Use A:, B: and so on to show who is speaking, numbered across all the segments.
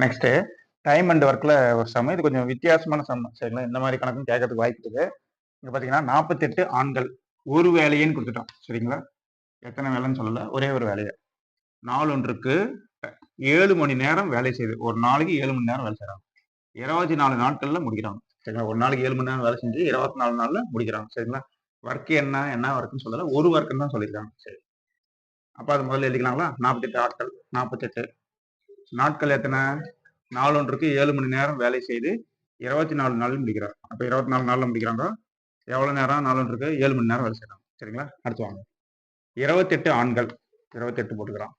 A: Next time and ஒர்க்கில் ஒரு சமம் இது கொஞ்சம் வித்தியாசமான சமம் சரிங்களா? இந்த மாதிரி கணக்கும் கேட்கறதுக்கு வாய்ப்பு இருக்குது இங்கே பார்த்தீங்கன்னா நாற்பத்தெட்டு ஆண்கள் ஒரு வேலையேன்னு கொடுத்துட்டோம். சரிங்களா? எத்தனை வேலைன்னு சொல்லலை. ஒரே ஒரு வேலையை. நாளொன்றுக்கு ஏழு மணி நேரம் வேலை செய்யுது ஒரு நாளைக்கு ஏழு மணி நேரம் வேலை செய்கிறாங்க இருபத்தி நாலு நாட்களில் முடிக்கிறாங்க. சரிங்களா? ஒரு நாளைக்கு ஏழு மணி நேரம் வேலை செஞ்சு இருபத்தி நாலு நாளில் முடிக்கிறாங்க. சரிங்களா? ஒர்க் என்ன என்ன ஒர்க்குன்னு சொல்லலை. ஒரு ஒர்க்குன்னு தான் சொல்லியிருக்காங்க. சரி. அப்போ அது முதல்ல எழுதிக்கலாங்களா? நாற்பத்தெட்டு ஆட்கள் நாற்பத்தெட்டு நாட்கள் எத்தனை? நாளொன்றுக்கு ஏழு மணி நேரம் வேலை செய்து இருபத்தி நாலு நாள் முடிக்கிறார். அப்போ இருபத்தி நாலு நாளில் முடிக்கிறாங்க. எவ்வளோ நேரம்? நாலொன்றுக்கு ஏழு மணி நேரம் வேலை செய்கிறாங்க சரிங்களா? அடுத்து வாங்க. இருபத்தெட்டு ஆண்கள். இருபத்தெட்டு போட்டுக்கிறான்.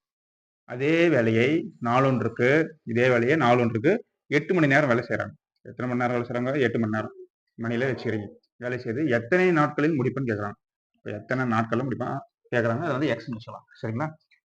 A: அதே வேலையை நாலொன்றுக்கு இதே வேலையை நாலொன்றுக்கு எட்டு மணி நேரம் வேலை செய்கிறாங்க எத்தனை மணி நேரம் வேலை செய்கிறாங்க எட்டு மணி நேரம். மணியில் வச்சுக்கிறீங்க. வேலை செய்து எத்தனை நாட்களில் முடிப்புன்னு கேட்குறாங்க இப்போ எத்தனை நாட்களில் முடிப்பான்? கேட்குறாங்க அதை வந்து எக்ஸ்னு சொல்லலாம் சரிங்களா?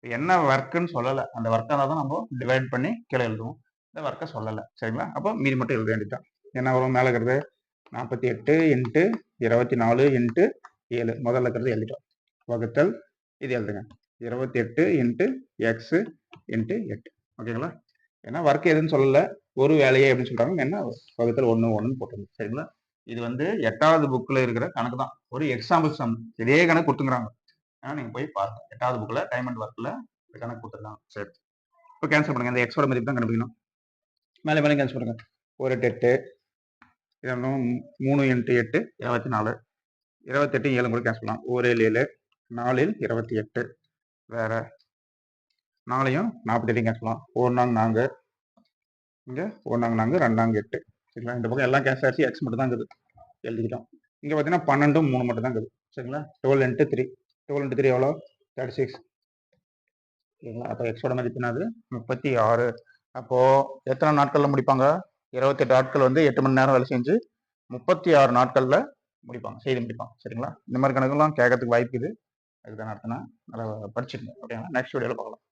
A: என்ன ஒர்க்குன்னு சொல்லலை. அந்த ஒர்க்காக தான் நம்ம டிவைட் பண்ணி கீழே எழுதுவோம். இந்த ஒர்க்கை சொல்லலை. சரிங்களா? அப்போ மீதி மட்டும் எழுத வேண்டியதான் என்ன வரும் மேலே இருக்கிறது நாற்பத்தி எட்டு இன்ட்டு இருபத்தி நாலு இன்ட்டு ஏழு. முதல்ல இருக்கிறது எழுதிட்டோம். வகுத்தல் இது எழுதுங்க. இருபத்தி எட்டு இன்ட்டு எக்ஸு இன்ட்டு எட்டு. ஓகேங்களா? ஏன்னா ஒர்க் எதுன்னு சொல்லலை. ஒரு வேலையே அப்படின்னு சொல்கிறாங்க என்ன? வகுத்தல் ஒன்று ஒன்றுன்னு போட்டுருங்க சரிங்களா? இது வந்து எட்டாவது புக்கில் இருக்கிற கணக்கு தான் ஒரு எக்ஸாம்பிள் சம் இதே கணக்கு கொடுத்துங்கிறாங்க ஆனால் நீங்கள் போய் பாருங்க. எட்டாவது புக்கில் டைம் அண்ட் ஒர்க்கில் கணக்கு கொடுத்துருக்காங்க. சரி. இப்போ கேன்சல் பண்ணுங்க. இந்த எக்ஸோட மதிப்பு தான் கண்டுபிடிக்கணும். மேலே மேலே கேன்சல் பண்ணுங்க. ஒரு எட்டு எட்டு மூணு இன்ட்டு எட்டு இருபத்தி நாலு. இருபத்தெட்டு ஏழு கூட கேன்சல் பண்ணலாம். ஒரு ஏழு ஏழு நாலில் இருபத்தி எட்டு. வேற நாளையும் நாற்பத்தெட்டையும் கேன்சல் பண்ணலாம். ஒரு நாங்க நாங்கள் இங்கே ஒரு நாங்கள் நாங்கள் ரெண்டாங்க எட்டு. சரிங்களா? இந்த பக்கம் எல்லாம் கேன்சல் ஆச்சு. எக்ஸ் மட்டும் தான் இருக்குது. எழுதிக்கிட்டோம். இங்கே பார்த்தீங்கன்னா பன்னெண்டும் மூணு மட்டும் தான் இருக்குது. சரிங்களா? Twelve into three twelve into three எவ்வளோ தேர்ட்டி சிக்ஸ் சரிங்களா அப்போ எக்ஸோட மதிப்பு என்னது முப்பத்தி ஆறு. அப்போது எத்தனை நாட்களில் முடிப்பாங்க? இருபத்தெட்டு நாட்கள் வந்து எட்டு மணி நேரம் வேலை செஞ்சு முப்பத்தி ஆறு நாட்களில் முடிப்பாங்க செய்து முடிப்பாங்க. சரிங்களா? இந்த மாதிரி கணக்கெல்லாம் கேட்கறதுக்கு வாய்ப்பு இது. அதுக்கு தான் நடத்தினா நல்லா படிச்சுருங்க ஓகேங்களா? நெக்ஸ்ட் வீடியோவில் பார்க்கலாம்.